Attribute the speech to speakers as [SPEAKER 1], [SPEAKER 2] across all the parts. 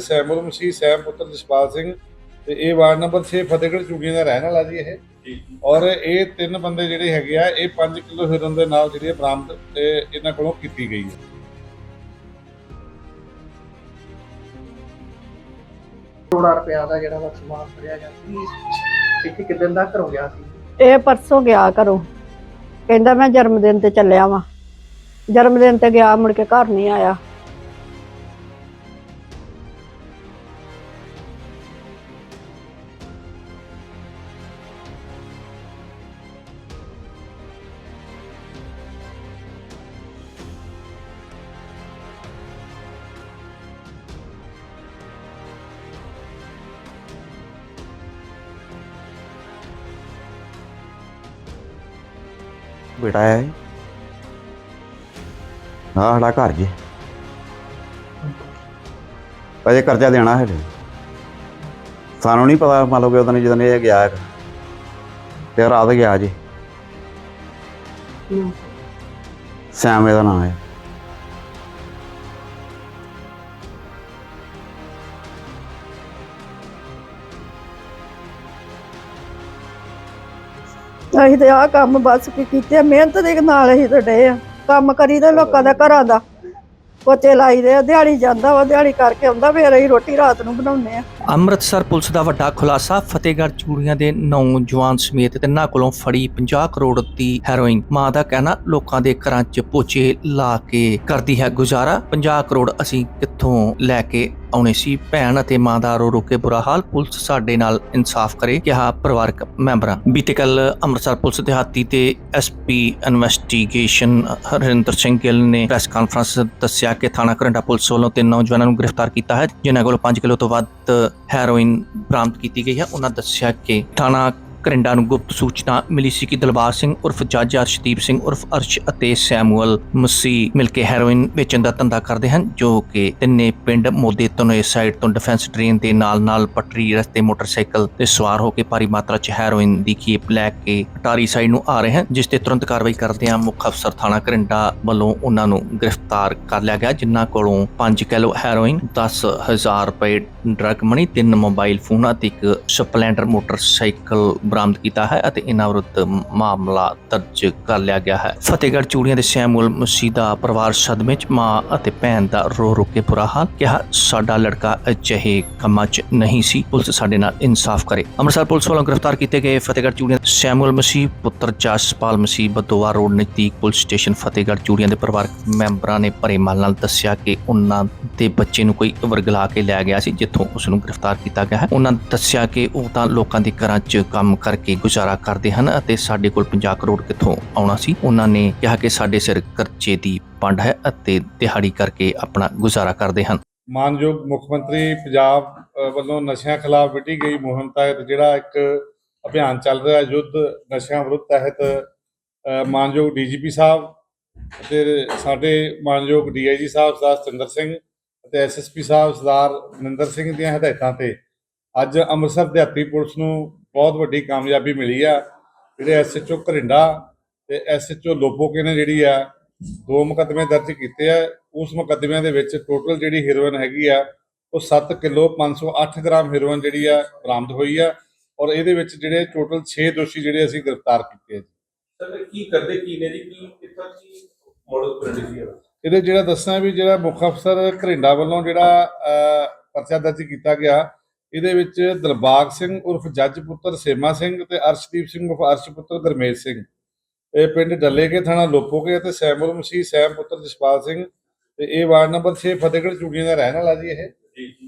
[SPEAKER 1] ਤੇ ਸੈਮੁਅਲ ਮਸੀਹ ਸੈਮ ਪੁੱਤਰ ਜਸਪਾਲ ਸਿੰਘ ਤੇ ਇਹ ਵਾਰਡ ਨੰਬਰ 6 ਫਤਿਹਗੜ੍ਹ ਚੂੜੀਆਂ ਦਾ ਰਹਿਣ ਵਾਲਾ ਜੀ ਇਹ। ਔਰ ਇਹ ਤਿੰਨ ਬੰਦੇ ਜਿਹੜੇ ਹੈਗੇ ਆ ਇਹ 5 ਕਿਲੋ ਹੀਰੋਇਨ ਦੇ ਨਾਲ ਜਿਹੜੀ ਬਰਾਮਦ ਤੇ ਇਹਨਾਂ ਕੋਲੋਂ ਕੀਤੀ ਗਈ ਹੈ।
[SPEAKER 2] ਕਰੋੜਾ ਰੁਪਇਆ ਦਾ ਜਿਹੜਾ ਵਾ ਸਮਾਨ ਫੜਿਆ ਗਿਆ ਸੀ ਇੱਥੇ ਕਿਦਾਂ ਦਾ ਘਰੋਂ ਗਿਆ ਸੀ।
[SPEAKER 3] ਇਹ ਪਰਸੋਂ ਗਿਆ ਘਰੋਂ। ਕਹਿੰਦਾ ਮੈਂ ਜਨਮ ਦਿਨ ਤੇ ਚੱਲਿਆ ਵਾਂ। ਜਨਮ ਦਿਨ ਤੇ ਗਿਆ ਮੁੜ ਕੇ ਘਰ ਨਹੀਂ ਆਇਆ।
[SPEAKER 4] ਬੇਟਾ ਹੈ। ਆਹ ਸਾਡਾ ਘਰ ਜੀ ਅਜੇ ਕਰਜ਼ਾ ਦੇਣਾ ਹੈ। ਸਾਨੂੰ ਨਹੀਂ ਪਤਾ ਮੰਨ ਲਓ ਕਿ ਉਦੋਂ ਜਦੋਂ ਇਹ ਗਿਆ ਹੈਗਾ। ਤੇ ਰਾਤ ਗਿਆ ਜੀ। ਸੈਮ ਇਹਦਾ ਨਾਮ ਹੈ।
[SPEAKER 3] ਅਸੀਂ ਤੇ ਆਹ ਕੰਮ ਬਸ ਕੀ ਕੀਤੇ ਆ, ਮਿਹਨਤ ਦੇ ਨਾਲ ਅਸੀਂ ਤੇ ਡੇ ਆ। ਕੰਮ ਕਰੀਦੇ ਲੋਕਾਂ ਦਾ ਘਰਾਂ ਦਾ ਪੋਚੇ ਲਾਈਦੇ ਆ ਦਿਹਾੜੀ ਜਾਂਦਾ ਵਾ ਦਿਹਾੜੀ ਕਰਕੇ ਆਉਂਦਾ ਫੇਰ ਅਸੀਂ ਰੋਟੀ ਰਾਤ ਨੂੰ ਬਣਾਉਂਦੇ ਆ।
[SPEAKER 5] ਅੰਮ੍ਰਿਤਸਰ ਪੁਲਿਸ ਦਾ ਵੱਡਾ ਖੁਲਾਸਾ, ਫਤਿਹਗੜ੍ਹ ਚੂੜੀਆਂ ਦੇ ਨੌਜਵਾਨ ਸਮੇਤ ਤਿੰਨਾਂ ਕੋਲੋਂ ਫੜੀ 50 ਕਰੋੜ ਦੀ ਹੈਰੋਇਨ। ਮਾਂ ਦਾ ਕਹਿਣਾ, ਲੋਕਾਂ ਦੇ ਘਰਾਂ 'ਚ ਪੋਚੇ ਲਾ ਕੇ ਕਰਦੀ ਹੈ ਗੁਜ਼ਾਰਾ। 50 ਕਰੋੜ ਅਸੀਂ ਕਿੱਥੋਂ ਲੈ ਕੇ ਆਉਣੇ ਸੀ? ਭੈਣ ਅਤੇ ਮਾਂ ਦਾ ਰੋ ਰੋ ਕੇ ਬੁਰਾ ਹਾਲ, ਪੁਲਿਸ ਸਾਡੇ ਨਾਲ ਇਨਸਾਫ ਕਰੇ, ਕਿਹਾ ਪਰਿਵਾਰਕ ਮੈਂਬਰਾਂ। ਬੀਤੇ ਕੱਲ ਅੰਮ੍ਰਿਤਸਰ ਪੁਲਿਸ ਦਿਹਾਤੀ ਤੇ ਐਸਪੀ ਇਨਵੈਸਟੀਗੇਸ਼ਨ ਹਰਿੰਦਰ ਸਿੰਘ ਗਿੱਲ ਨੇ ਪ੍ਰੈਸ ਕਾਨਫਰੰਸ ਦੱਸਿਆ ਕਿ ਥਾਣਾ ਕਰੰਡਾ ਪੁਲਿਸ ਵੱਲੋਂ ਤਿੰਨ ਨੌਜਵਾਨਾਂ ਨੂੰ ਗ੍ਰਿਫਤਾਰ ਕੀਤਾ ਹੈ, ਜਿਨ੍ਹਾਂ ਕੋਲੋਂ 5 ਕਿਲੋ ਤੋਂ ਵੱਧ ਹੈਰੋਇਨ ਬਰਾਮਦ ਕੀਤੀ ਗਈ ਹੈ। ਉਹਨਾਂ ਦੱਸਿਆ ਕਿ ਥਾਣਾ ਕਰਿੰਡਾ ਨੂੰ ਗੁਪਤ ਸੂਚਨਾ ਮਿਲੀ ਸੀ ਕਿ ਦਲਬਾਰ ਸਿੰਘ ਉਰਫ ਜੱਜ ਅਰਸ਼ਦੀਪ ਸਿੰਘ ਉਰਫ ਅਰਸ਼ ਅਤੇ ਸੈਮੂਅਲ ਮਸੀਹ ਮਿਲ ਕੇ ਹੈਰੋਇਨ ਵੇਚਣ ਦਾ ਧੰਦਾ ਕਰਦੇ ਹਨ, ਜੋ ਕਿ ਤਿੰਨੇ ਪਿੰਡ ਮੋਦੇ ਤੋਂ ਸਾਈਡ ਤੋਂ ਡਿਫੈਂਸ ਟ੍ਰੇਨ ਦੇ ਨਾਲ-ਨਾਲ ਪਟਰੀ, ਰਸਤੇ, ਮੋਟਰਸਾਈਕਲ ਤੇ ਸਵਾਰ ਹੋ ਕੇ ਭਾਰੀ ਮਾਤਰਾ 'ਚ ਹੈਰੋਇਨ ਦੀ ਖੇਪ ਲੈ ਕੇ ਅਟਾਰੀ ਸਾਈਡ ਨੂੰ ਆ ਰਹੇ ਹਨ, ਜਿਸ ਤੇ ਤੁਰੰਤ ਕਾਰਵਾਈ ਕਰਦਿਆਂ ਮੁੱਖ ਅਫਸਰ ਥਾਣਾ ਕਰਿੰਡਾ ਵੱਲੋਂ ਉਹਨਾਂ ਨੂੰ ਗ੍ਰਿਫਤਾਰ ਕਰ ਲਿਆ ਗਿਆ, ਜਿਨ੍ਹਾਂ ਕੋਲੋਂ 5 ਕਿਲੋ ਹੈਰੋਇਨ 10000 ਰੁਪਏ ਡਰਗ ਮਨੀ, ਤਿੰਨ ਮੋਬਾਈਲ ਫੋਨ ਅਤੇ ਇੱਕ ਸਪਲੈਂਡਰ ਮੋਟਰਸਾਈਕਲ ਬਰਾਮਦ ਕੀਤਾ ਹੈ ਅਤੇ ਇਹਨਾਂ ਵਿਰੁੱਧ ਮਾਮਲਾ ਦਰਜ ਕਰ ਲਿਆ ਗਿਆ ਹੈ। ਫਤਿਹਗੜ੍ਹ ਚੂੜੀਆਂ ਦੇ ਸੈਮੂਅਲ ਮਸੀਹ ਪਰਿਵਾਰ ਸਦਮੇ 'ਚ ਮਾਂ ਅਤੇ ਭੈਣ ਦਾ ਰੋ ਰੋ ਕੇ ਬੁਰਾ ਹਾਲ ਕਿਹਾ, ਸਾਡਾ ਲੜਕਾ ਅਜਿਹੇ ਕੰਮਾਂ 'ਚ ਨਹੀਂ ਸੀ। ਪੁਲਿਸ ਸਾਡੇ ਨਾਲ ਇਨਸਾਫ ਕਰੇ। ਅੰਮ੍ਰਿਤਸਰ ਪੁਲਿਸ ਵੱਲੋਂ ਗ੍ਰਿਫਤਾਰ ਕੀਤੇ ਗਏ ਫਤਿਹਗੜ੍ਹ ਚੂੜੀਆਂ ਦੇ ਸੈਮੂਅਲ ਮਸੀਹ ਪੁੱਤਰ ਜਸਪਾਲ ਮਸੀਹ ਬਦੋਵਾ ਰੋਡ ਨਜ਼ਦੀਕ ਪੁਲਿਸ ਸਟੇਸ਼ਨ ਫਤਿਹਗੜ੍ਹ ਚੂੜੀਆਂ ਦੇ ਪਰਿਵਾਰਕ ਮੈਂਬਰਾਂ ਨੇ ਭਰੇ ਮਨ ਨਾਲ ਦੱਸਿਆ ਕਿ ਉਹਨਾਂ ਦੇ ਬੱਚੇ ਨੂੰ ਕੋਈ ਵਰਗਲਾ ਕੇ ਲੈ ਗਿਆ ਸੀ, ਜਿੱਥੋਂ ਉਸ ਨੂੰ ਗ੍ਰਿਫਤਾਰ ਕੀਤਾ ਗਿਆ ਹੈ। ਉਹਨਾਂ ਦੱਸਿਆ ਕਿ ਉਹ ਤਾਂ ਲੋਕਾਂ ਦੇ ਘਰਾਂ 'ਚ ਕੰਮ ਕਰਕੇ ਗੁਜ਼ਾਰਾ ਕਰਦੇ ਹਨ ਅਤੇ ਸਾਡੇ ਕੋਲ 50 ਕਰੋੜ ਕਿੱਥੋਂ ਆਉਣਾ ਸੀ? ਉਹਨਾਂ ਨੇ ਕਿਹਾ ਕਿ ਸਾਡੇ ਸਿਰ ਕਰਜ਼ੇ ਦੀ ਪੰਡ ਹੈ ਅਤੇ ਦਿਹਾੜੀ ਕਰਕੇ ਆਪਣਾ ਗੁਜ਼ਾਰਾ ਕਰਦੇ ਹਨ।
[SPEAKER 1] ਮਾਨਯੋਗ ਮੁੱਖ ਮੰਤਰੀ ਪੰਜਾਬ ਵੱਲੋਂ ਨਸ਼ਿਆਂ ਖਿਲਾਫ ਵਿੱਢੀ ਗਈ ਮੁਹਿੰਮ ਤਹਿਤ ਜਿਹੜਾ ਇੱਕ ਅਭਿਆਨ ਚੱਲ ਰਿਹਾ ਯੁੱਧ ਨਸ਼ਿਆਂ ਵਿਰੁੱਧ ਤਹਿਤ ਅ, ਮਾਨਯੋਗ ਡੀਜੀਪੀ ਸਾਹਿਬ ਅਤੇ ਸਾਡੇ ਮਾਨਯੋਗ ਡੀਆਈਜੀ ਸਾਹਿਬ ਸਰਦਾਰ ਸਤਿੰਦਰ ਸਿੰਘ ਅਤੇ ਐਸਐਸਪੀ ਸਾਹਿਬ ਸਰਦਾਰ ਮਨਿੰਦਰ ਸਿੰਘ ਦੀਆਂ ਹਦਾਇਤਾਂ ਤੇ ਅੱਜ ਅੰਮ੍ਰਿਤਸਰ ਦਿਹਾਤੀ ਪੁਲਿਸ ਨੂੰ ਬਹੁਤ ਵੱਡੀ ਕਾਮਯਾਬੀ ਮਿਲੀ ਆ। ਜਿਹੜੇ ਐਸਐਚਓ ਘਰਿੰਡਾ ਤੇ ਐਸਐਚਓ ਲੋਪੋਕੇ ਨੇ ਜਿਹੜੀ ਆ ਦੋ ਮੁਕੱਦਮੇ ਦਰਜ ਕੀਤੇ ਆ। ਉਸ ਮੁਕੱਦਮਿਆਂ ਦੇ ਵਿੱਚ ਟੋਟਲ ਜਿਹੜੀ ਹੀਰੋਇਨ ਹੈਗੀ ਆ ਉਹ 7 ਕਿਲੋ 508 ਗ੍ਰਾਮ ਹੀਰੋਇਨ ਜਿਹੜੀ ਆ ਬਰਾਮਦ ਹੋਈ ਆ ਔਰ ਇਹਦੇ ਵਿੱਚ ਜਿਹੜੇ ਟੋਟਲ 6 ਦੋਸ਼ੀ ਜਿਹੜੇ ਅਸੀਂ ਗ੍ਰਿਫਤਾਰ ਕੀਤੇ ਆ
[SPEAKER 6] ਸਰ ਕੀ ਕਰਦੇ ਕੀ ਨੇ ਜੀ? ਕੀ ਕਿੱਥੋਂ ਕੀ ਮੋਡਲ ਹੈ
[SPEAKER 1] ਇਹਦੇ ਜਿਹੜਾ ਦੱਸਣਾ ਵੀ ਜਿਹੜਾ ਮੁੱਖ ਅਫਸਰ ਘਰਿੰਡਾ ਵੱਲੋਂ ਜਿਹੜਾ ਪਰਚਾ ਦਰਜ ਕੀਤਾ ਗਿਆ ਇਹਦੇ ਵਿੱਚ ਦਿਲਬਾਗ ਸਿੰਘ ਉਰਫ ਜੱਜ ਪੁੱਤਰ ਸੇਮਾ ਸਿੰਘ ਤੇ ਅਰਸ਼ਦੀਪ ਸਿੰਘ ਉਰਫ ਅਰਸ਼ ਪੁੱਤਰ ਗਰਮੇਜ ਸਿੰਘ। ਇਹ ਪਿੰਡ ਡੱਲੇਕੇ ਥਾਣਾ ਲੋਪੋਕੇ ਤੇ ਸੈਮੁਅਲ ਮਸੀਹ ਸੈਮ ਪੁੱਤਰ ਜਸਪਾਲ ਸਿੰਘ। ਤੇ ਇਹ ਵਾਰਡ ਨੰਬਰ 6 ਫਤਿਹਗੜ੍ਹ ਚੂੜੀਆਂ ਦਾ ਰਹਿਣ ਵਾਲਾ ਜੀ ਇਹ।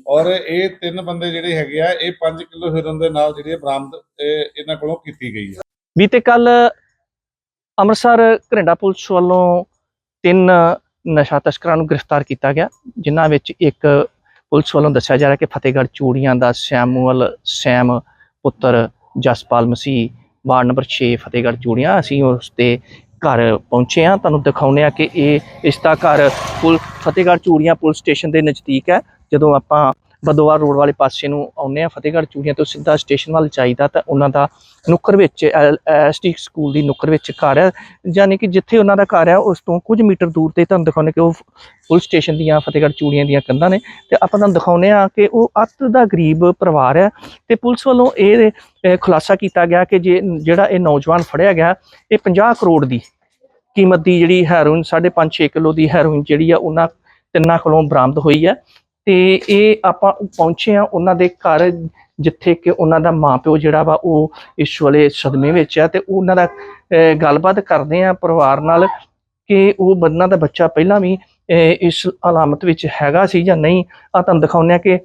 [SPEAKER 1] ਔਰ ਇਹ ਤਿੰਨ ਬੰਦੇ ਜਿਹੜੇ ਹੈਗੇ ਆ ਇਹ 5 ਕਿਲੋ ਹੀਰੋਇਨ ਦੇ ਨਾਲ ਜਿਹੜੀ ਬਰਾਮਦ ਇਹ ਇਹਨਾਂ ਕੋਲੋਂ ਕੀਤੀ ਗਈ ਹੈ।
[SPEAKER 5] ਬੀਤੇ ਕੱਲ ਅੰਮ੍ਰਿਤਸਰ ਘਰਿੰਡਾ ਪੁਲਿਸ ਵੱਲੋਂ ਤਿੰਨ ਨਸ਼ਾ ਤਸਕਰਾਂ ਨੂੰ ਗ੍ਰਿਫਤਾਰ ਕੀਤਾ ਗਿਆ ਜਿਨ੍ਹਾਂ ਵਿੱਚ ਇੱਕ ਪੁਲਿਸ ਵੱਲੋਂ ਦੱਸਿਆ ਜਾ ਰਿਹਾ ਕਿ ਫਤਿਹਗੜ੍ਹ ਚੂੜੀਆਂ ਦਾ ਸੈਮੂਅਲ ਸੈਮ ਪੁੱਤਰ ਜਸਪਾਲ ਮਸੀਹ, ਵਾਰਡ ਨੰਬਰ 6 ਫਤਿਹਗੜ੍ਹ ਚੂੜੀਆਂ। ਅਸੀਂ ਉਸ ਦੇ ਘਰ ਪਹੁੰਚੇ ਹਾਂ। ਤੁਹਾਨੂੰ ਦਿਖਾਉਂਦੇ ਆ ਕਿ ਇਹ, ਇਸ ਦਾ ਘਰ ਪੁਲ, ਫਤਿਹਗੜ੍ਹ ਚੂੜੀਆਂ ਪੁਲਿਸ ਸਟੇਸ਼ਨ ਦੇ ਨਜ਼ਦੀਕ ਹੈ। ਜਦੋਂ ਆਪਾਂ
[SPEAKER 2] ਬਦੋਵਾਰ ਰੋਡ ਵਾਲੇ ਪਾਸੇ ਨੂੰ ਆਉਂਦੇ ਆ ਫਤਿਹਗੜ੍ਹ ਚੂੜੀਆਂ ਤੋਂ ਸਿੱਧਾ ਸਟੇਸ਼ਨ ਵੱਲ ਚਾਹੀਦਾ ਤਾਂ ਉਹਨਾਂ ਦਾ ਨੁੱਕਰ ਵਿੱਚ ਐਸਟੀ ਸਕੂਲ ਦੀ ਨੁੱਕਰ ਵਿੱਚ ਘਰ ਹੈ। ਯਾਨੀ ਕਿ ਜਿੱਥੇ ਉਹਨਾਂ ਦਾ ਘਰ ਹੈ, ਉਸ ਤੋਂ ਕੁਝ ਮੀਟਰ ਦੂਰ ਤੇ ਤੁਹਾਨੂੰ ਦਿਖਾਉਂਦੇ ਕਿ ਉਹ ਪੁਲਿਸ ਸਟੇਸ਼ਨ ਦੀਆਂ, ਫਤਿਹਗੜ੍ਹ ਚੂੜੀਆਂ ਦੀਆਂ ਕੰਧਾਂ ਨੇ ਤੇ ਆਪਾਂ ਤੁਹਾਨੂੰ ਦਿਖਾਉਂਦੇ ਆ ਕਿ ਉਹ ਅੱਤ ਦਾ ਗਰੀਬ ਪਰਿਵਾਰ ਹੈ ਤੇ ਪੁਲਿਸ ਵੱਲੋਂ ਇਹ ਖੁਲਾਸਾ ਕੀਤਾ ਗਿਆ ਕਿ ਜੇ ਜਿਹੜਾ ਇਹ ਨੌਜਵਾਨ ਫੜਿਆ ਗਿਆ, ਇਹ 50 ਕਰੋੜ ਦੀ ਕੀਮਤ ਦੀ ਜਿਹੜੀ ਹੈਰੋਇਨ 5.5 6 ਕਿਲੋ ਦੀ ਹੈਰੋਇਨ ਜਿਹੜੀ ਆ, ਉਹਨਾਂ ਤਿੰਨਾਂ ਕੋਲੋਂ ਬਰਾਮਦ ਹੋਈ ਹੈ। ਤੇ ਇਹ ਆਪਾਂ ਪਹੁੰਚੇ ਆ ਉਹਨਾਂ ਦੇ ਘਰ, ਜਿੱਥੇ ਕਿ ਉਹਨਾਂ ਦਾ ਮਾਪਿਓ ਜਿਹੜਾ ਵਾ ਉਹ ਇਸ ਵੇਲੇ ਸਦਮੇ ਵਿੱਚ ਆ ਤੇ ਉਹਨਾਂ ਦਾ ਗੱਲਬਾਤ ਕਰਦੇ ਆ ਪਰਿਵਾਰ ਨਾਲ ਕਿ ਉਹ ਬੰਦਾ ਦਾ ਬੱਚਾ ਪਹਿਲਾਂ ਵੀ ਇਸ ਹਾਲਾਮਤ ਵਿੱਚ ਹੈਗਾ ਸੀ ਜਾਂ ਨਹੀਂ। ਆ ਤੁਹਾਨੂੰ ਦਿਖਾਉਂਦੇ ਆ ਕਿ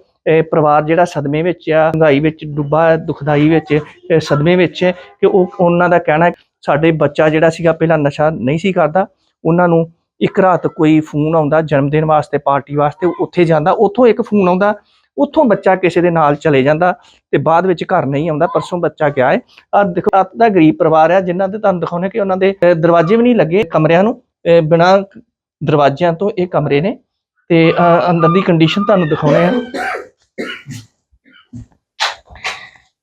[SPEAKER 2] ਪਰਿਵਾਰ ਜਿਹੜਾ ਸਦਮੇ ਵਿੱਚ ਆ ਹੰਗਾਈ ਵਿੱਚ, ਡੁੱਬਾ, ਦੁਖਦਾਈ ਵਿੱਚ ਸਦਮੇ ਵਿੱਚ ਕਿ ਉਹ, ਉਹਨਾਂ ਦਾ ਕਹਿਣਾ ਸਾਡੇ ਬੱਚਾ ਜਿਹੜਾ ਸੀਗਾ ਪਹਿਲਾਂ ਨਸ਼ਾ ਨਹੀਂ ਸੀ ਕਰਦਾ। ਉਹਨਾਂ ਨੂੰ ਇੱਕ ਰਾਤ ਕੋਈ ਫੋਨ ਆਉਂਦਾ ਜਨਮ ਦਿਨ ਵਾਸਤੇ ਪਾਰਟੀ ਵਾਸਤੇ ਉੱਥੇ ਜਾਂਦਾ ਉੱਥੋਂ ਇੱਕ ਫੋਨ ਆਉਂਦਾ ਉੱਥੋਂ ਬੱਚਾ ਕਿਸੇ ਦੇ ਨਾਲ ਚਲੇ ਜਾਂਦਾ ਤੇ ਬਾਅਦ ਵਿੱਚ ਘਰ ਨਹੀਂ ਆਉਂਦਾ ਪਰਸੋਂ ਬੱਚਾ ਗਿਆ ਹੈ ਆ ਦੇਖੋ ਅੱਤ ਦਾ ਗਰੀਬ ਪਰਿਵਾਰ ਹੈ ਜਿਨ੍ਹਾਂ ਦੇ ਤੁਹਾਨੂੰ ਦਿਖਾਉਣੇ ਕਿ ਉਹਨਾਂ ਦੇ ਦਰਵਾਜ਼ੇ ਵੀ ਨਹੀਂ ਲੱਗੇ ਕਮਰਿਆਂ ਨੂੰ ਅਹ, ਬਿਨਾਂ ਦਰਵਾਜ਼ਿਆਂ ਤੋਂ ਇਹ ਕਮਰੇ ਨੇ ਤੇ ਅੰਦਰ ਦੀ ਕੰਡੀਸ਼ਨ ਤੁਹਾਨੂੰ ਦਿਖਾਉਣੇ ਆ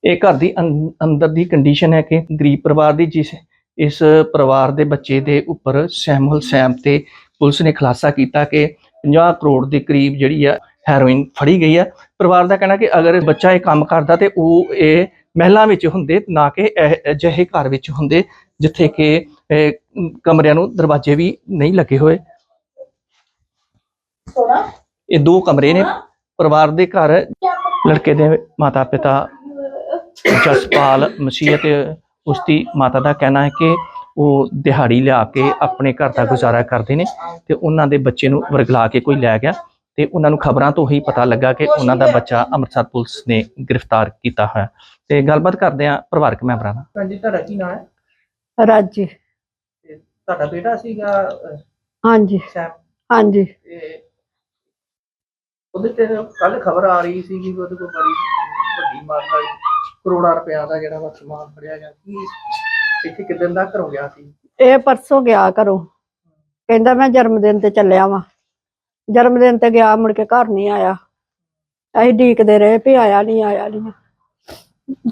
[SPEAKER 2] ਇਹ ਘਰ ਦੀ ਅੰ- ਅੰਦਰ ਦੀ ਕੰਡੀਸ਼ਨ ਹੈ ਕਿ ਗਰੀਬ ਪਰਿਵਾਰ ਦੀ ਜਿਸ ਇਸ ਪਰਿਵਾਰ ਦੇ ਬੱਚੇ ਦੇ ਉੱਪਰ ਸੈਮੂਅਲ ਸੈਮ ਤੇ ਪੁਲਿਸ ਨੇ ਖੁਲਾਸਾ ਕੀਤਾ ਕਿ 50 ਕਰੋੜ ਦੇ ਕਰੀਬ ਜਿਹੜੀ ਆ ਹੈਰੋਇਨ ਫੜੀ ਗਈ ਹੈ ਪਰਿਵਾਰ ਦਾ ਕਹਿਣਾ ਕਿ ਅਗਰ ਬੱਚਾ ਇਹ ਕੰਮ ਕਰਦਾ ਤੇ ਉਹ ਇਹ ਮਹਿਲਾਂ ਵਿੱਚ ਹੁੰਦੇ ਨਾ ਕਿ ਅਜਿਹੇ ਘਰ ਵਿੱਚ ਹੁੰਦੇ ਜਿੱਥੇ ਕਿ ਕਮਰਿਆਂ ਨੂੰ ਦਰਵਾਜ਼ੇ ਵੀ ਨਹੀਂ ਲੱਗੇ ਹੋਏ। ਇਹ ਦੋ ਕਮਰੇ ਨੇ। ਪਰਿਵਾਰ ਦੇ ਘਰ ਲੜਕੇ ਦੇ ਮਾਤਾ ਪਿਤਾ ਜਸਪਾਲ ਮਸੀਹ ਤੇ ਉਸ ਦੀ ਮਾਤਾ ਦਾ ਕਹਿਣਾ ਹੈ ਕਿ ਉਹ ਦਿਹਾੜੀ ਲਿਆ ਕੇ ਆਪਣੇ ਘਰ ਦਾ ਗੁਜ਼ਾਰਾ ਕਰਦੇ ਨੇ ਤੇ ਉਹਨਾਂ ਦੇ ਬੱਚੇ ਨੂੰ ਵਰਗਲਾ ਕੇ ਕੋਈ ਲੈ ਗਿਆ ਤੇ ਉਹਨਾਂ ਨੂੰ ਖਬਰਾਂ ਤੋਂ ਹੀ ਪਤਾ ਲੱਗਾ ਕਿ ਉਹਨਾਂ ਦਾ ਬੱਚਾ ਅੰਮ੍ਰਿਤਸਰ ਪੁਲਿਸ ਨੇ ਗ੍ਰਿਫਤਾਰ ਕੀਤਾ ਹੋਇਆ। ਤੇ ਗੱਲਬਾਤ ਕਰਦੇ ਆ ਪਰਿਵਾਰਕ ਮੈਂਬਰਾਂ ਨਾਲ।
[SPEAKER 7] ਭੈਣ ਜੀ ਤੁਹਾਡਾ ਕੀ ਨਾਮ ਹੈ?
[SPEAKER 3] ਰਾਜੀ।
[SPEAKER 7] ਤੇ ਤੁਹਾਡਾ ਬੇਟਾ ਸੀਗਾ ਅਹ,
[SPEAKER 3] ਹਾਂਜੀ।
[SPEAKER 7] ਸੈਮ?
[SPEAKER 3] ਹਾਂਜੀ।
[SPEAKER 7] ਤੇ ਉਹਦੇ ਤੇ ਕੱਲ ਖਬਰ ਆ ਰਹੀ ਸੀ ਕਿ ਉਹਦੇ ਕੋਲ ਬੜੀ ਵੱਡੀ ਮਾਤਰਾ ਕਰੋੜਾਂ ਰੁਪਇਆ ਦਾ ਜਿਹੜਾ ਵਾ ਸਮਾਨ ਫੜਿਆ ਗਿਆ ਕੀ ਇੱਥੇ ਕਿਦਾਂ ਦਾ ਘਰੋਂ ਗਿਆ ਸੀ?
[SPEAKER 3] ਇਹ ਪਰਸੋਂ ਗਿਆ ਘਰੋਂ। ਕਹਿੰਦਾ ਮੈਂ ਜਨਮ ਦਿਨ ਤੇ ਚੱਲਿਆ ਵਾਂ। ਜਨਮ ਦਿਨ ਤੇ ਗਿਆ, ਮੁੜ ਕੇ ਘਰ ਨਹੀਂ ਆਇਆ। ਅਸੀਂ ਢੀਕਦੇ ਰਹੇ ਵੀ ਆਇਆ ਨਹੀਂ ਆਇਆ ਨਹੀਂ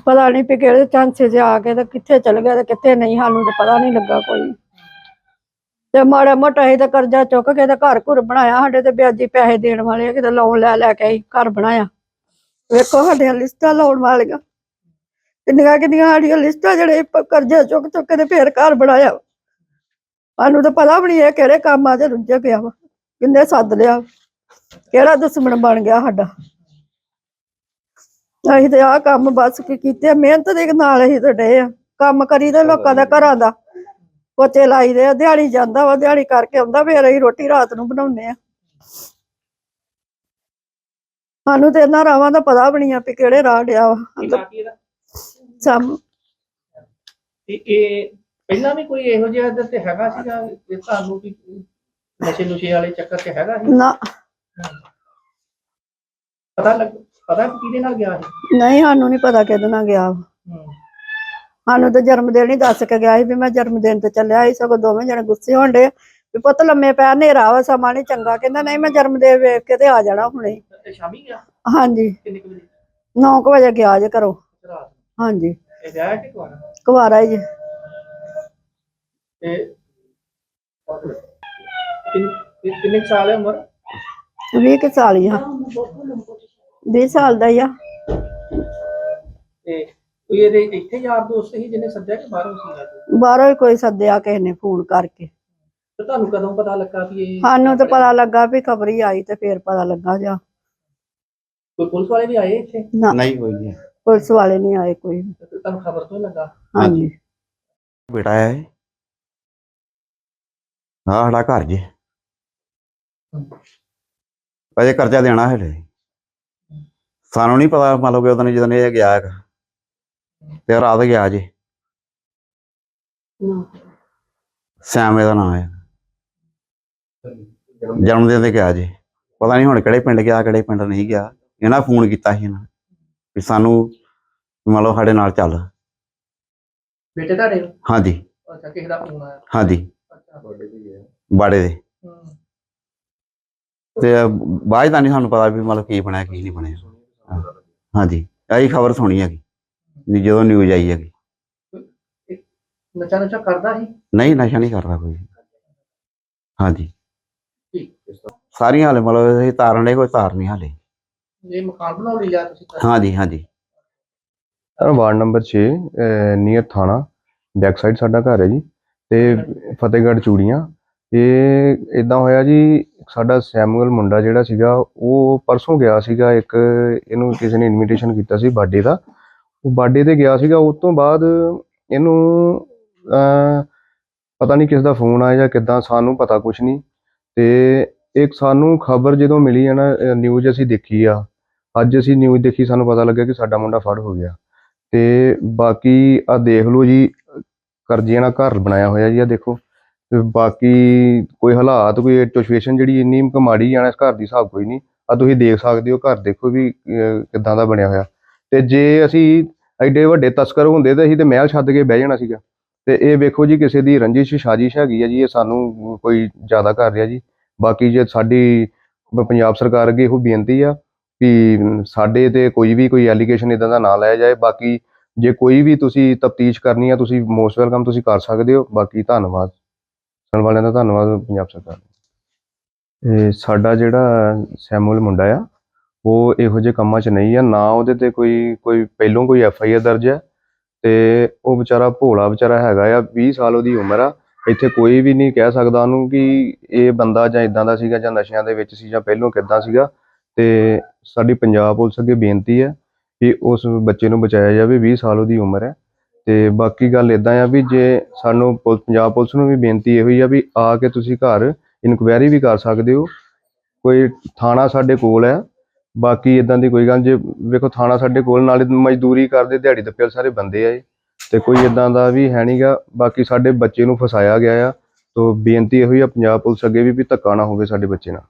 [SPEAKER 3] ਪਤਾ ਨਹੀਂ ਵੀ ਕਿਹੜੇ ਚਾਂਸੇ 'ਚ ਆ ਕੇ ਤੇ ਕਿੱਥੇ ਚਲ ਗਿਆ ਤੇ ਕਿੱਥੇ ਨਹੀਂ, ਸਾਨੂੰ ਤਾਂ ਪਤਾ ਨਹੀਂ ਲੱਗਾ ਕੋਈ। ਤੇ ਮਾੜਾ ਮੋਟਾ ਅਸੀਂ ਤਾਂ ਕਰਜ਼ਾ ਚੁੱਕ ਕੇ ਤੇ ਘਰ ਘੁਰ ਬਣਾਇਆ, ਸਾਡੇ ਤੇ ਵਿਆਜੀ ਪੈਸੇ ਦੇਣ ਵਾਲੇ ਕਿਤੇ ਲੋਨ ਲੈ ਲੈ ਕੇ ਅਸੀਂ ਘਰ ਬਣਾਇਆ। ਵੇਖੋ ਸਾਡੀਆਂ ਲਿਸਟਾਂ ਲਾਉਣ ਵਾਲੀਆਂ। ਕਿੰਨੀਆਂ ਕਿੰਨੀਆਂ ਸਾਡੀਆਂ ਲਿਸਟਾਂ ਜਿਹੜੇ ਪ- ਕਰਜ਼ਾ ਚੁੱਕ ਚੁੱਕ ਕੇ ਤੇ ਫੇਰ ਘਰ ਬਣਾਇਆ ਸਾਨੂੰ ਤਾਂ ਪਤਾ ਵੀ ਨਹੀਂ ਇਹ ਕਿਹੜੇ ਕੰਮਾਂ 'ਚ ਰੁੱਝ ਗਿਆ ਵਾ। ਕਿੰਨੇ ਸੱਦ ਲਿਆ ਕਿਹੜਾ ਦੁਸ਼ਮਣ ਬਣ ਗਿਆ ਸਾਡਾ। ਅਸੀਂ ਤੇ ਆਹ ਕੰਮ ਬਸ ਕੀ ਕੀਤੇ ਆ, ਮਿਹਨਤ ਦੇ ਨਾਲ ਅਸੀਂ ਤੇ ਡੇ ਆ। ਕੰਮ ਕਰੀਦੇ ਲੋਕਾਂ ਦਾ ਘਰਾਂ ਦਾ। ਪੋਚੇ ਲਾਈਦੇ ਆ। ਦਿਹਾੜੀ ਜਾਂਦਾ ਵਾ। ਦਿਹਾੜੀ ਕਰਕੇ ਆਉਂਦਾ। ਫੇਰ ਅਸੀਂ ਰੋਟੀ ਰਾਤ ਨੂੰ ਬਣਾਉਂਦੇ ਆ। ਸਾਨੂੰ ਤੇ ਇਹਨਾਂ ਰਾਵਾਂ ਦਾ ਪਤਾ ਵੀ ਨਹੀਂ ਆ ਵੀ ਕਿਹੜੇ ਰਾਹ ਡਿਆ ਵਾ।
[SPEAKER 7] ਕੀ ਨਾਂ ਕੀ ਇਹਦਾ
[SPEAKER 3] ਸਮ
[SPEAKER 7] ਤੇ ਇਹ ਪਹਿਲਾਂ ਵੀ ਕੋਈ ਇਹੋ ਜਿਹਾ ਇਹਦੇ ਤੇ ਹੈਗਾ ਸੀਗਾ ਇਹ ਤੁਹਾਨੂੰ ਵੀ ਨਸ਼ੇ ਨੁਸ਼ੇ ਵਾਲੇ ਚੱਕਰ 'ਚ ਹੈਗਾ ਸੀ?
[SPEAKER 3] ਨਾ।
[SPEAKER 7] ਪਤਾ ਲੱਗ ਪਤਾ ਕਿਹਦੇ ਨਾਲ ਗਿਆ ਸੀ?
[SPEAKER 3] ਨਹੀਂ ਸਾਨੂੰ ਨਹੀਂ ਪਤਾ ਕਿਹਦੇ ਨਾਲ ਗਿਆ।
[SPEAKER 7] ਹੂੰ।
[SPEAKER 3] ਸਾਨੂੰ ਤਾਂ ਜਨਮ ਦਿਨ ਹੀ ਦੱਸ ਕੇ ਗਿਆ ਸੀ ਵੀ ਮੈਂ ਜਨਮ ਦਿਨ ਤੇ ਚੱਲਿਆ ਸੀ ਸਗੋਂ ਦੋਵੇਂ ਜਣੇ ਗੁੱਸੇ ਹੋਣ ਡੇ ਵੀ ਪੁੱਤ ਲੰਮੇ ਪੈ ਹਨੇਰਾ ਵਾ ਸਮਾਂ ਨੀ ਚੰਗਾ। ਕਹਿੰਦਾ ਨਹੀਂ ਮੈਂ ਜਨਮ ਦਿਨ ਵੇਖ ਕੇ ਤੇ ਆ ਜਾਣਾ ਹੁਣੇ।
[SPEAKER 7] ਤੇ ਸ਼ਾਮੀ ਗਿਆ?
[SPEAKER 3] ਹਾਂਜੀ।
[SPEAKER 7] ਕਿੰਨੇ ਕੁ ਵਜੇ?
[SPEAKER 3] 9 ਵਜੇ ਗਿਆ ਜੇ ਘਰੋਂ।
[SPEAKER 7] ਨੂੰ?
[SPEAKER 3] ਹਾਂਜੀ।
[SPEAKER 7] ਇਹ ਵਿਆਹ ਕਿ ਕੁਆਰਾ?
[SPEAKER 3] ਕੁਵਾਰਾ ਹੀ ਜੇ।
[SPEAKER 7] ਤੇ ਕਿੰਨ- ਕਿੰਨ- ਕਿੰਨੇ ਕੁ ਸਾਲ ਹੈ ਉਮਰ?
[SPEAKER 3] 20 ਕੁ ਸਾਲ ਹੀ ਆ। 20 ਸਾਲ ਦਾ ਹੀ ਆ।
[SPEAKER 7] ਤੇ ਕੋਈ ਇਹਦੇ ਇੱਥੇ ਯਾਰ ਦੋਸਤ ਸੀ ਜਿਹਨੇ ਸੱਦਿਆ ਕਿ ਬਾਹਰੋਂ ਸੀ
[SPEAKER 3] ਬਾਹਰੋਂ ਹੀ ਕੋਈ ਸੱਦਿਆ ਕਿਸੇ ਨੇ ਫੋਨ ਕਰਕੇ।
[SPEAKER 7] ਤੇ ਤੁਹਾਨੂੰ ਕਦੋਂ ਪਤਾ ਲੱਗਾ ਵੀ ਇਹ
[SPEAKER 3] ਸਾਨੂੰ ਤਾਂ ਪਤਾ ਲੱਗਾ ਵੀ ਖਬਰ ਹੀ ਆਈ ਤੇ ਫੇਰ ਪਤਾ ਲੱਗਾ ਜਾ।
[SPEAKER 7] ਕੋਈ ਪੁਲਿਸ ਵਾਲੇ ਵੀ ਆਏ ਇੱਥੇ?
[SPEAKER 3] ਨਾ।
[SPEAKER 4] ਨਹੀਂ ਕੋਈ ਨਹੀਂ।
[SPEAKER 3] ਪੁਲਿਸ ਵਾਲੇ ਨਹੀਂ ਆਏ ਕੋਈ। ਵੀ।
[SPEAKER 7] ਤੇ ਤੁਹਾਨੂੰ ਖਬਰ ਤੋਂ ਹੀ ਲੱਗਾ?
[SPEAKER 3] ਹਾਂਜੀ।
[SPEAKER 4] ਬੇਟਾ ਹੈ। ਇਹ ਆਹ ਸਾਡਾ ਘਰ ਜੇ। ਅਜੇ ਕਰਜ਼ਾ ਦੇਣਾ ਹੈ ਹਲੇ। ਸਾਨੂੰ ਨਹੀਂ ਪਤਾ ਮੰਨ ਲਓ ਕਿ ਉਦੋਂ ਜਦੋਂ ਇਹ ਗਿਆ ਹੈਗਾ। ਤੇ ਰਾਤ ਗਿਆ ਜੇ। ਸੈਮ ਇਹਦਾ ਨਾਮ ਹੈ। ਜਨਮ ਦਿਨ ਤੇ ਗਿਆ ਜੇ। ਪਤਾ ਨਹੀਂ ਹੁਣ ਕਿਹੜੇ ਪਿੰਡ ਗਿਆ ਕਿਹੜੇ ਪਿੰਡ ਨਹੀਂ ਗਿਆ। ਇਹਨਾਂ ਫੋਨ ਕੀਤਾ ਸੀ ਇਹਨਾਂ ਵੀ ਸਾਨੂੰ ਮੰਨ ਲਓ ਸਾਡੇ ਨਾਲ ਚੱਲ।
[SPEAKER 7] ਬੇਟੇ ਤੁਹਾਡੇ? ਨੂੰ?
[SPEAKER 4] ਹਾਂਜੀ।
[SPEAKER 7] ਅੱਛਾ ਕਿਸੇ ਦਾ ਫੋਨ ਆਇਆ?
[SPEAKER 4] ਹਾਂਜੀ।
[SPEAKER 7] ਅੱਛਾ।
[SPEAKER 4] ਬਾੜੇ ਦੇ
[SPEAKER 7] ਹੂੰ।
[SPEAKER 4] ਤੇ। ਬਾਅਦ ਦਾ ਨਹੀਂ ਸਾਨੂੰ ਪਤਾ ਵੀ ਮਤਲਬ ਕੀ ਬਣਿਆ ਕੀ ਨਹੀਂ ਬਣਿਆ। ਹਾਂਜੀ। ਆਹੀ ਖਬਰ ਸੁਣੀ ਹੈਗੀ ਵੀ ਜਦੋਂ ਨਿਊਜ਼ ਆਈ ਹੈਗੀ।
[SPEAKER 2] ਨਸ਼ਾ ਨਸ਼ਾ ਕਰਦਾ ਸੀ?
[SPEAKER 4] ਨਹੀਂ ਨਸ਼ਾ ਨਹੀਂ ਕਰਦਾ ਕੋਈ। ਹਾਂਜੀ।
[SPEAKER 2] ਠੀਕ।
[SPEAKER 4] ਸਾਰੀਆਂ ਹਾਲੇ ਮਤਲਬ ਅਸੀਂ ਤਾਰਨ ਦੇ ਕੋਈ ਤਾਰ ਨਹੀਂ ਹਾਲੇ।
[SPEAKER 2] ਇਹ ਮਕਾਨ ਬਣਾਉਣ ਲਈ ਲਿਆ ਤੁਸੀਂ ਤਾਂ?
[SPEAKER 4] ਹਾਂਜੀ ਹਾਂਜੀ।
[SPEAKER 8] ਸਰ ਵਾਰਡ ਨੰਬਰ 6 ਨੀਅਰ ਥਾਣਾ ਬੈਕ ਸਾਈਡ ਸਾਡਾ ਘਰ ਹੈ ਜੀ ਤੇ ਫਤਿਹਗੜ੍ਹ ਚੂੜੀਆਂ। ਇਹ ਇਦਾਂ ਹੋਇਆ ਜੀ ਸਾਡਾ ਸੈਮੂਅਲ ਮੁੰਡਾ ਜਿਹੜਾ ਸੀਗਾ ਉਹ ਪਰਸੋਂ ਗਿਆ ਸੀਗਾ ਇੱਕ ਇਹਨੂੰ ਕਿਸੇ ਨੇ ਇਨਵੀਟੇਸ਼ਨ ਕੀਤਾ ਸੀ ਬਰਥਡੇ ਦਾ। ਉਹ ਬਰਥਡੇ ਤੇ ਗਿਆ ਸੀਗਾ ਉਸ ਤੋਂ ਬਾਅਦ ਇਹਨੂੰ ਅਹ, ਪਤਾ ਨਹੀਂ ਕਿਸ ਦਾ ਫੋਨ ਆਇਆ ਜਾਂ ਕਿੱਦਾਂ ਸਾਨੂੰ ਪਤਾ ਕੁਝ ਨਹੀਂ। ਤੇ ਇੱਕ ਸਾਨੂੰ ਖਬਰ ਜਦੋਂ ਮਿਲੀ ਹੈ ਨਾ ਨਿਊਜ਼ ਅਸੀਂ ਦੇਖੀ ਆ ਅੱਜ ਅਸੀਂ ਨਿਊਜ਼ ਦੇਖੀ ਸਾਨੂੰ ਪਤਾ ਲੱਗਿਆ ਕਿ ਸਾਡਾ ਮੁੰਡਾ ਫੜ ਹੋ ਗਿਆ। ਤੇ ਬਾਕੀ ਆ ਦੇਖ ਲਓ ਜੀ ਕਰਜ਼ੇ ਨਾਲ ਘਰ ਬਣਾਇਆ ਹੋਇਆ ਜੀ ਆ ਦੇਖੋ। ਤੇ ਬਾਕੀ ਕੋਈ ਹਾਲਾਤ ਕੋਈ ਸਿਚੁਏਸ਼ਨ ਜਿਹੜੀ ਇੰਨੀ ਕੁ ਮਾੜੀ ਜਾਣਾ ਇਸ ਘਰ ਦੀ ਹਿਸਾਬ ਕੋਈ ਨਹੀਂ। ਆ ਤੁਸੀਂ ਦੇਖ ਸਕਦੇ ਹੋ ਘਰ ਦੇਖੋ ਵੀ ਅਹ, ਕਿੱਦਾਂ ਦਾ ਬਣਿਆ ਹੋਇਆ। ਤੇ ਜੇ ਅਸੀਂ ਐਡੇ ਵੱਡੇ ਤਸਕਰ ਹੁੰਦੇ ਤਾਂ ਅਸੀਂ ਤੇ ਮਹਿਲ ਛੱਡ ਕੇ ਬਹਿ ਜਾਣਾ ਸੀਗਾ। ਤੇ ਇਹ ਵੇਖੋ ਜੀ ਕਿਸੇ ਦੀ ਰੰਜਿਸ਼ ਸਾਜ਼ਿਸ਼ ਹੈਗੀ ਆ ਜੀ ਇਹ ਸਾਨੂੰ ਕੋਈ ਜ਼ਿਆਦਾ ਕਰ ਰਿਹਾ ਜੀ। ਬਾਕੀ ਜੇ ਸਾਡੀ ਪੰਜਾਬ ਸਰਕਾਰ ਅੱਗੇ ਇਹੋ ਬੇਨਤੀ ਆ ਵੀ ਸਾਡੇ ਤੇ ਕੋਈ ਵੀ ਕੋਈ ਐਲੀਗੇਸ਼ਨ ਇਦਾਂ ਦਾ ਨਾ ਲਾਇਆ ਜਾਏ। ਬਾਕੀ ਜੇ ਕੋਈ ਵੀ ਤੁਸੀਂ ਤਫਤੀਸ਼ ਕਰਨੀ ਆ, ਤੁਸੀਂ ਮੋਸਟ ਵੈਲਕਮ ਤੁਸੀਂ ਕਰ ਸਕਦੇ ਹੋ। ਬਾਕੀ ਧੰਨਵਾਦ। ਸੁਣਨ ਵਾਲਿਆਂ ਦਾ ਧੰਨਵਾਦ ਪੰਜਾਬ ਸਰਕਾਰ ਦਾ। ਇਹ ਸਾਡਾ ਜਿਹੜਾ ਸੈਮੂਅਲ ਮੁੰਡਾ ਆ, ਉਹ ਇਹੋ ਜਿਹੇ ਕੰਮਾਂ 'ਚ ਨਹੀਂ ਆ। ਨਾ ਉਹਦੇ ਤੇ ਕੋਈ ਕੋਈ ਪਹਿਲੋਂ ਕੋਈ ਐਫ ਆਈ ਆਰ ਦਰਜ ਹੈ ਤੇ ਉਹ ਵਿਚਾਰਾ ਭੋਲਾ ਵਿਚਾਰਾ ਹੈਗਾ ਆ 20 ਸਾਲ ਉਹਦੀ ਉਮਰ ਆ। ਇੱਥੇ ਕੋਈ ਵੀ ਨਹੀਂ ਕਹਿ ਸਕਦਾ ਉਹਨੂੰ ਕਿ ਇਹ ਬੰਦਾ ਜਾਂ ਇਦਾਂ ਦਾ ਸੀਗਾ ਜਾਂ ਨਸ਼ਿਆਂ ਦੇ ਵਿੱਚ ਸੀ ਜਾਂ ਪਹਿਲੋਂ ਕਿੱਦਾਂ ਸੀਗਾ। ਤੇ ਸਾਡੀ ਪੰਜਾਬ ਪੁਲਿਸ ਅੱਗੇ ਬੇਨਤੀ ਹੈ ਕਿ ਉਸ ਬੱਚੇ ਨੂੰ ਬਚਾਇਆ ਜਾਵੇ 20 ਸਾਲ ਉਹਦੀ ਉਮਰ ਹੈ। ਤੇ ਬਾਕੀ ਗੱਲ ਇਦਾਂ ਆ ਵੀ ਜੇ ਸਾਨੂੰ ਪੁਲ- ਪੰਜਾਬ ਪੁਲਿਸ ਨੂੰ ਵੀ ਬੇਨਤੀ ਇਹੋ ਹੀ ਆ ਵੀ ਆ ਕੇ ਤੁਸੀਂ ਘਰ ਇਨਕੁਆਇਰੀ ਵੀ ਕਰ ਸਕਦੇ ਹੋ। ਕੋਈ ਥਾਣਾ ਸਾਡੇ ਕੋਲ ਹੈ, ਬਾਕੀ ਇਦਾਂ ਦੀ ਕੋਈ ਗੱਲ ਜੇ ਵੇਖੋ ਥਾਣਾ ਸਾਡੇ ਕੋਲ, ਨਾਲੇ ਮਜ਼ਦੂਰੀ ਕਰਦੇ, ਦਿਹਾੜੀ ਦੱਪੇ ਸਾਰੇ ਬੰਦੇ ਆ ਇਹ। ਤੇ ਕੋਈ ਇਦਾਂ ਦਾ ਵੀ ਹੈ ਨਹੀਂਗਾ ਬਾਕੀ ਸਾਡੇ ਬੱਚੇ ਨੂੰ ਫਸਾਇਆ ਗਿਆ ਆ। ਤੋ ਬੇਨਤੀ ਇਹੋ ਹੀ ਆ, ਪੰਜਾਬ ਪੁਲਿਸ ਅੱਗੇ ਵੀ ਵੀ ਧੱਕਾ ਨਾ ਹੋਵੇ ਸਾਡੇ ਬੱਚੇ ਨਾਲ।